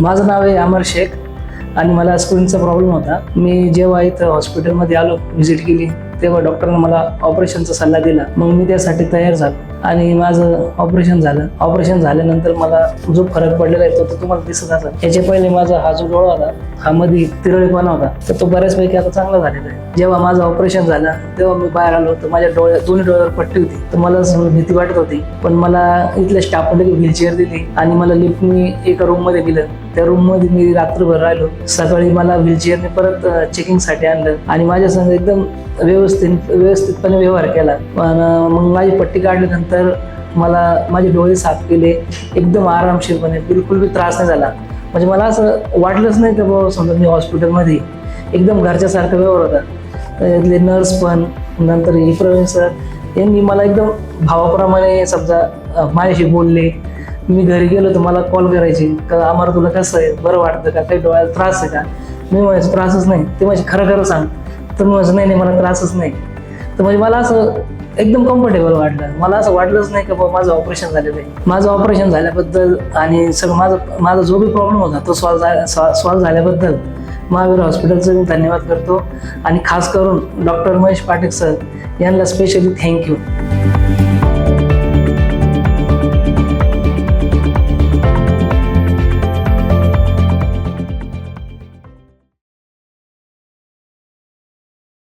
माझं नाव आहे अमर शेख आणि मला स्क्रीनचा प्रॉब्लेम होता. मी जेव्हा इथं हॉस्पिटलमध्ये आलो व्हिजिट केली तेव्हा डॉक्टरने मला ऑपरेशनचा सल्ला दिला. मग मी त्यासाठी तयार झालो आणि माझं ऑपरेशन झालं. ऑपरेशन झाल्यानंतर मला जो फरक पडलेला आहे तो तर तुम्हाला दिसत असेल. याच्या पहिले माझा हा जो डोळा होता हा मध्ये तिरळेपणा होता तर तो बऱ्याचपैकी आता चांगला झालेला आहे. जेव्हा माझं ऑपरेशन झालं तेव्हा मी बाहेर आलो तर माझ्या डोळ्या दोन्ही डोळ्यावर पट्टी होती. तर मला भीती वाटत होती. पण मला इथल्या स्टाफने व्हीलचेअर दिली आणि मला लिफ्टनी एका रूममध्ये दिलं त्या रूममध्ये मी रात्रभर राहिलो. सकाळी मला व्हीलचेअरने परत चेकिंगसाठी आणलं आणि माझ्या संग एकदम व्यवस्थित व्यवस्थितपणे व्यवहार केला. पण मग माझी पट्टी काढल्यानंतर मला माझे डोळे साफ केले. एकदम आरामशीरपणे बिलकुल बी त्रास नाही झाला. म्हणजे मला असं वाटलंच नाही की बाबा समजा मी हॉस्पिटलमध्ये एकदम घरच्यासारखा व्यवहार होता. तर नर्स पण नंतर ही प्रवीण सर यांनी मला एकदम भावाप्रमाणे समजा माझ्याशी बोलले. मी घरी गेलो तर मला कॉल करायचे. का आम्हाला तुला कसं आहे? बरं वाटतं का? काही डोळ्याला त्रास आहे का? मी म्हणायचं त्रासच नाही. ते म्हणजे खरं खरं सांग. तर मी नाही नाही मला त्रासच नाही. तर म्हणजे मला असं एकदम कम्फर्टेबल वाटलं. मला असं वाटलंच नाही का बाबा माझं ऑपरेशन झालेलं आहे. माझं ऑपरेशन झाल्याबद्दल आणि सगळं माझं माझा जो बी प्रॉब्लेम होता तो सॉल्व झाला सॉल्व झाल्याबद्दल महावीर हॉस्पिटलचं मी धन्यवाद करतो. आणि खास करून डॉक्टर महेश पाटेक सर यांना स्पेशली थँक्यू